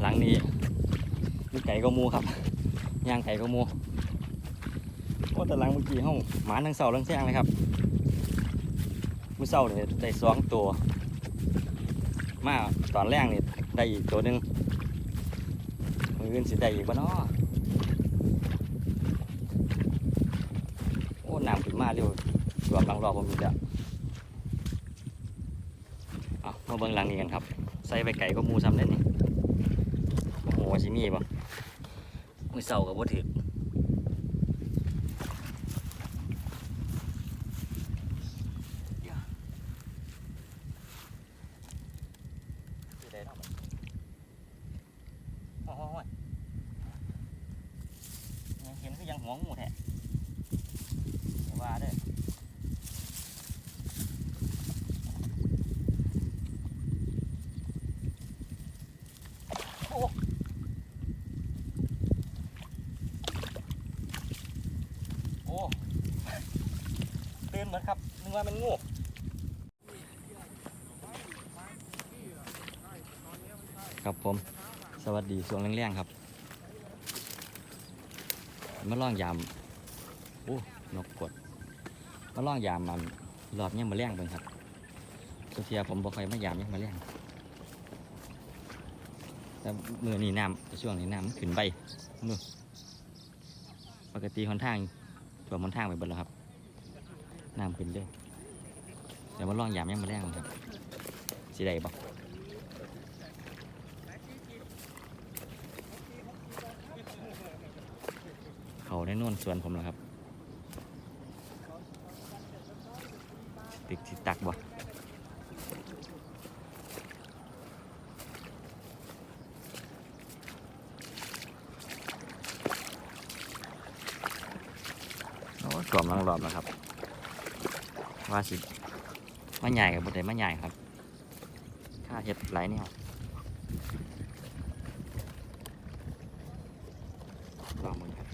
หลังนี้มีไก่ก็มูครับย่างไก่ก็มูโอ้แต่หลังเมื่อกี้ห้องหมาทั้งเสาทั้งแซงเลยครับมือเสาเนี่ยได้สองตัว มาตอนแรกเนี่ยได้อีกตัวหนึ่งมืออื่นสิได้อีกบ่เนาะโอ้น้ำขึ้นมาเร็วรวมหลังรอบผมมีแล้วเอามาเบิ่งหลังนี้กันครับ ใส่ไปไก่ก็มูซ้ำได้นี่ โอ้โหชิมีป่ะมือเสากับว่าถือเขียนาะบัดโอ้โหยังเห็นคือยังหัวงูแท้อย่าว่าเด้อโอ้ตื่นเหมือนครับนึก ว่ามันงูครับผม สวัสดีช่วงแรงๆครับมาล่องยามโอ้นกกดมาล่องยามมันรอบเนี้ยมาแรงเบิ่งครับสุเทียผมบอกใครมายามยังมาแรงแต่มือนี่น้ำช่วงนี้น้ำขึ้นใบมือปกติหนทางตัวมันทางไปเบิดแล้วครับน้ำขึ้นเลย เดี๋ยวมาลองยามยังมาแรงครับสิได้บอกเขาได้นวนสวนผมแล้วครับ ติดสิตักบ่โอ้ยกล่อมลังรอบแล้วครับ ว่าสิ มาใหญ่กับบดได้มาใหญ่ครับ ค่าเห็ดไหลายเนี่ยลองมือครับ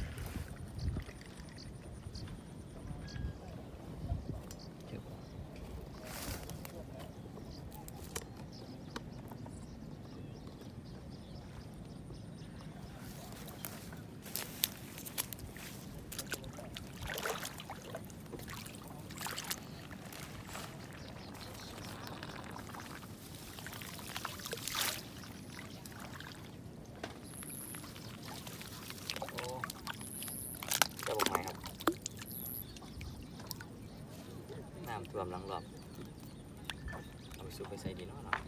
โอ้เจะบอกไหมครับ น้ำท่วมหลังรอบเอาไปซุปไปใส่ดีเนาะเนาะ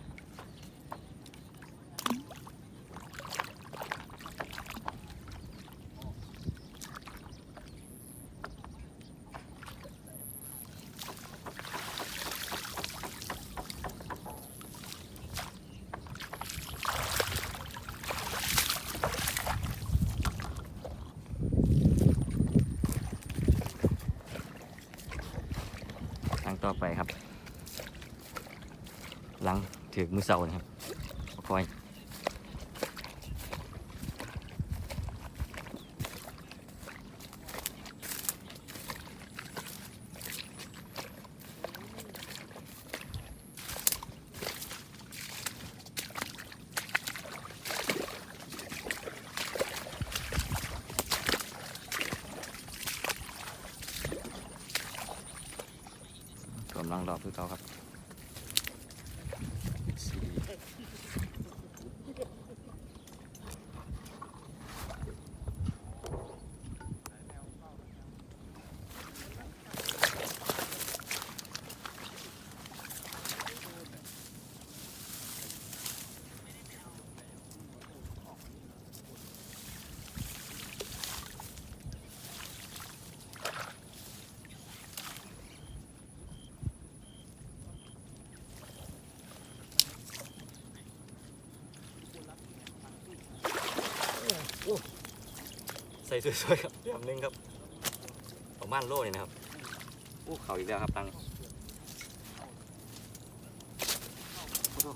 หลังต่อ ไปครับ หลังถือมือเสานะครับคอย กำลังรอคือเขาครับ ส่สวยๆครับเรียมหนึงครับประมาณโลนี่นะครับอู้เขาอีกแล้วครับตังนี้โอ้โห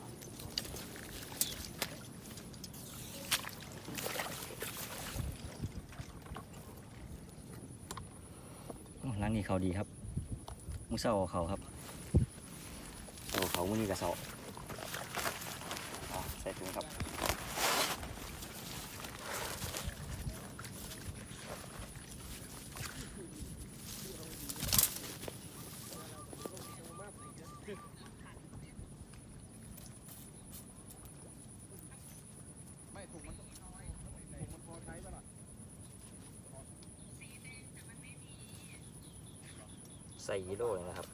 โอ้ร้านนี้เขาดีครับมุเสาเอาเขาครับเอาเขามือนี้กับเสาเอาใส่ถุงครับ ส่โลเลยนะครับ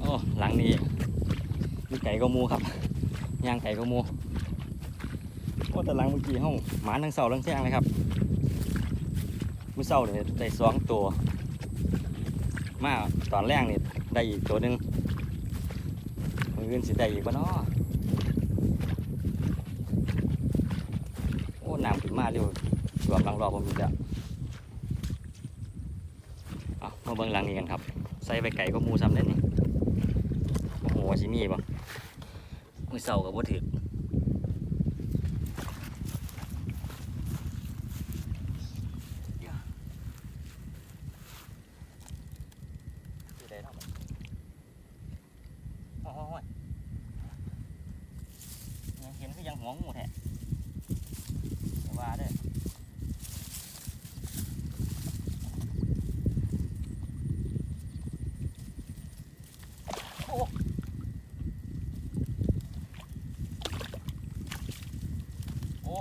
โอ้หลังนี้มีไก่กมูครับย่างไก่กมูโอ้แต่หลังเมื่อกี้ห้องหมาทั้งเสาทั้งแซงเลยครับมือเสาเนี่ยได้สองตัว มาตอนแรกนี่ได้อีกตัวหนึ่ง ออื่นสิได้อีกบ่เนาะโอ้น้ำขึ้นมาเร็วสวมหลังรอบผมอีกแล้วเอามาเบื้องหลังนี้กันครับ ใส่ไปไก่ก็มูซ้ำได้นนี่โอ้โหสิมีบ่มือเสากับบ่ถือสิได้เนาะโอ้โหยังเห็นคือยังหัวงูแท้อย่าว่าเด้อโอ้โอ้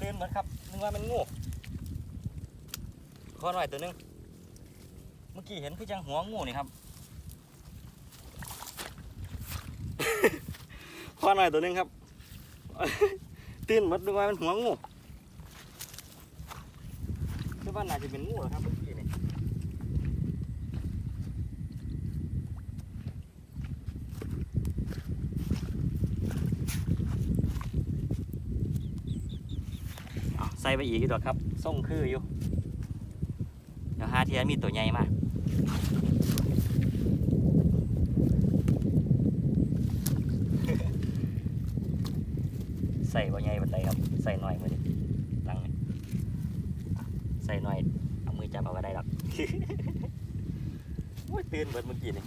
ตื่นเหมือนครับ นึกว่ามันงูขอหน่อยตัวหนึง เมื่อกี้เห็นคือจังหัวงูนี่ครับ ขอหน่อยตัวนึงครับ ตื่นมือนนึกว่ามันหัวงูคือว่าน่าจะเป็นงูเหรอครับเมื่อกี้นี่ใส่ไปอีกดีกว่าครับส่งคืออยู่ เดี๋ยวหาเทียนมีตัวใหญ่มาก ใส่บ่ใหญ่บันไดครับใส่หน่อยมือดิตั้งนี่ใส่หน่อยเอามือจับเอาก็ได้หรอกโอ้ยตื่นเบิดเมื่อกี้นี่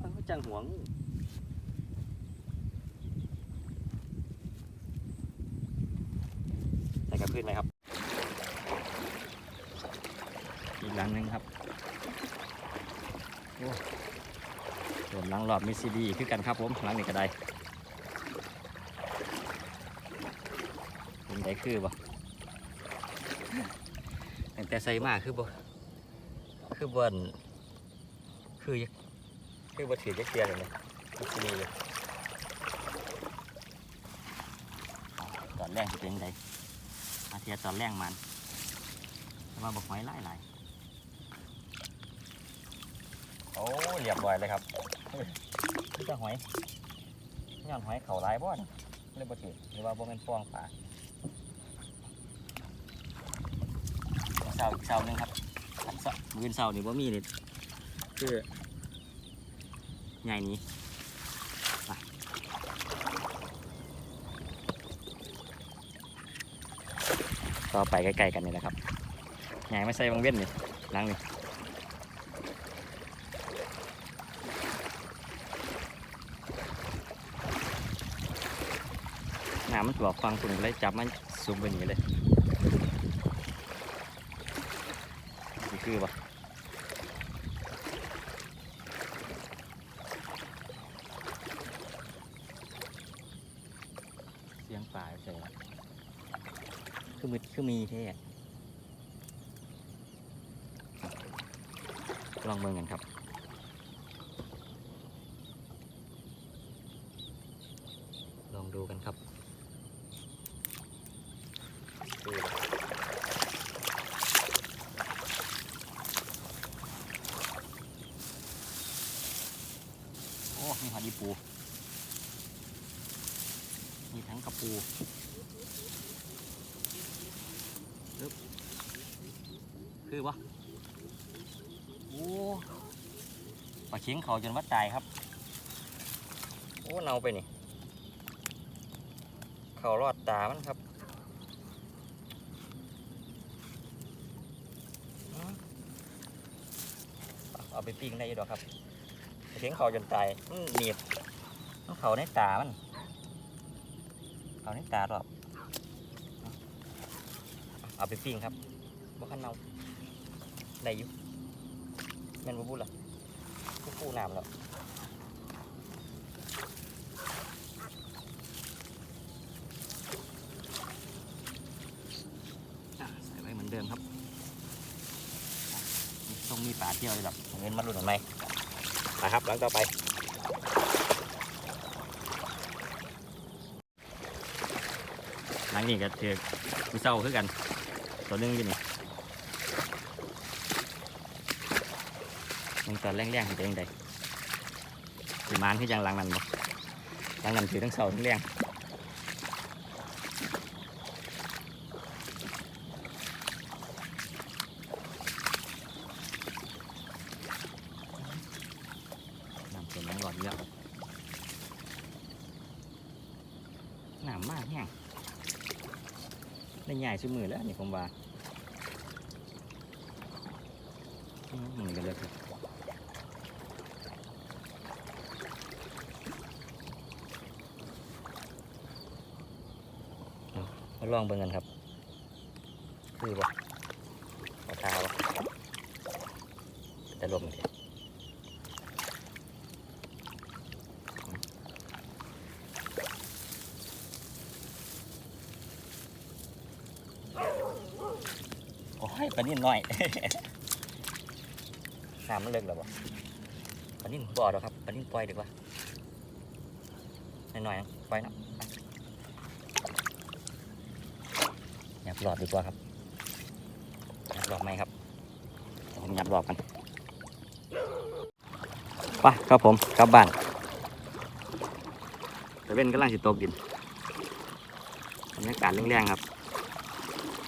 มันก็จังหวงใส่กับพื้นไหมครับ อีกหลังหนึงครับโอ้ส่วนหลังรอบมิซิดีคือกันครับผมหลังนี้ก็ได้ เป็นไดคือบ่ตั้งแต่ใส่มากคือบ่คือบ่อนคือคือบ่ถือจักเทียเลยนะมิสซิดีเลยตอนแรกจะเป็นไงอาเทียตอนแรกมันแต่ว่าบอกหอยไล่หลายโอ้เรียบร้อยเลยครับนี่จะหอยย้อนหอยเข่าหลายบ่อนเลยบ่ถือหรือว่าบ่เป็นฟองปลา เสาอีกเสาหนึ่งครับอันเสามือเสานี่บ่มีนี่คือใหญ่นี้ไปต่อไปใกล้ๆกันนี่แหละครับใหญ่ไม่ใส่บางเว้นนี่ล้างนี่น้ำมันตัวฟังคุณเลยจับมันสูงไปนี้เลย คือปะเสียงป่าใช่ไหมคือมือคือมีเท่ลองเบิ่งกันครับลองดูกันครับดูเลยโอ้ มีหอดีปู มีทั้งกระปูปึ๊บคือปะโอ้ปลาเชียงเขาจนวัดตายครับ โอ้เนาไปนี่ เขารอดตามันครับเอาไปปิ้งได้อยี่ดอกครับ เชียงเขาจนตายมันหนีบมันเขาในตามันเขาในตาหรอบเอาไปปิ้งครับบ่คันเนาได้อยู่แม่นบ่พูดล่ะคู่น้ำแล้วอะใส่ไว้เหมือนเดิมครับ ต้องมีปลาเที่ยวเลยหรอกเงินมาหลุดออกไหม มาครับ หลังต่อไป หลังนี้ก็ถือกมีเศร้าคือกัน ตัวนึงอยู่นี่มันตอนแรงๆเป็นยังไงสีมานคือจังหลังนั้นบ่หลังนั้นถือทั้งเสาทั้งแรงน้ำเต็มน้ำหลอดเยอะ น้ำมากแห้งได้ใหญ่ชุมือแล้วนี่ผมว่าอืมมันกันเลยครับมาลองเบิ่งกันครับคือบ่เอทาบ่จะลมเถอะ ปลานิ่นน้อย น้ำมันเลิกแล้วบ่ปลานิ่นบ่อแล้วครับปลานิ่นปล่อยดีกว่าน้อยๆนะปล่อยนะหยับหลอดดีกว่าครับหยับหลอดไหมครับผมหยับหลอดกันไปครับผมกลับบ้านแต่เว้นกำลังสิตกดินบรรยากาศแรงๆครับ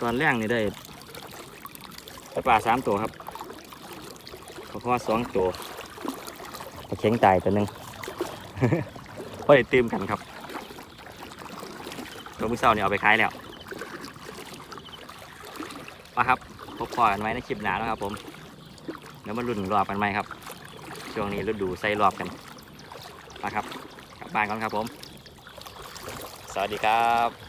ตอนแรกนี่ได้ ปลาสามตัวครับปลาคอสองตัวปลาเข็งตายตัวหนึ่งพอได้ตื่มกันครับ ตัวมือเศร้านี่ยเอาไปขายแล้วมาครับพบกันไว้ในคลิปหนาแล้วครับ ผมเดี๋ยวมาลุ้นรอบกันไหมครับ ช่วงนี้ฤดูใส่รอบกันมาครับกลับบ้านก่อนครับผม สวัสดีครับ